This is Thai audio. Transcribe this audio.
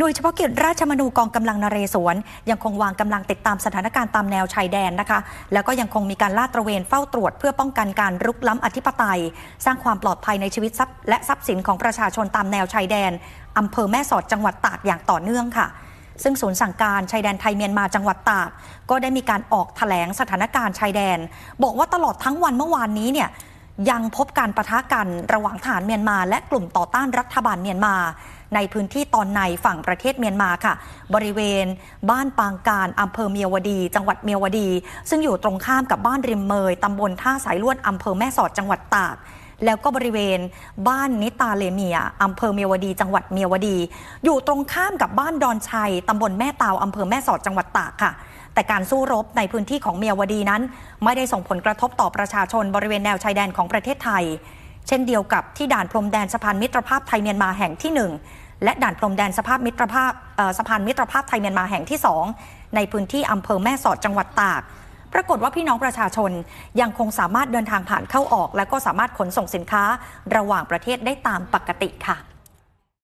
โดยเฉพาะกิจราชมนูกองกำลังนเรศวร ยังคงวางกำลังติดตามสถานการณ์ตามแนวชายแดนนะคะ แล้วก็ยังคงมีการลาดตระเวนเฝ้าตรวจ เพื่อป้องกันการรุกล้ำอธิปไตย สร้างความปลอดภัยในชีวิตทรัพย์และทรัพย์สินของประชาชนตามแนวชายแดนอำเภอแม่สอดจังหวัดตากอย่างต่อเนื่องค่ะ ซึ่งศูนย์สั่งการชายแดนไทยเมียนมาจังหวัดตาก ก็ได้มีการออกแถลงสถานการณ์ชายแดน บอกว่าตลอดทั้งวันเมื่อวานนี้เนี่ย ยังพบการประทะกันระหว่างทหารเมียนมา และกลุ่มต่อต้านรัฐบาลเมียนมา ในพื้นที่ตอนในฝั่งประเทศเมียนมาค่ะ บริเวณ บ้านปางการอำเภอเมียวดี จังหวัดเมียวดี ซึ่งอยู่ตรงข้ามกับบ้านริมเมยตำบลท่าสายลวดอำเภอแม่สอดจังหวัดตากแล้วก็บริเวณบ้านนิตาเลเมียอำเภอเมียวดี จังหวัดเมียวดี อยู่ตรงข้ามกับบ้านดอนชัยตำบลแม่ตาวอำเภอแม่สอดจังหวัดตากค่ะ แต่การสู้รบในพื้นที่ของเมียวดีนั้น ไม่ได้ส่งผลกระทบต่อประชาชนบริเวณแนวชายแดนของประเทศไทย เช่นเดียวกับที่ด่านพรมแดนสะพานมิตรภาพไทยเมียนมาแห่งที่ 1 และด่านพรมแดนสภาพมิตรภาพสะพานมิตรภาพไทยเมียนมาแห่งที่ 2 ในพื้นที่อำเภอแม่สอดจังหวัดตากปรากฏว่าพี่น้องประชาชนยังคงสามารถเดินทางผ่านเข้าออก และก็สามารถขนส่งสินค้าระหว่างประเทศได้ตามปกติค่ะ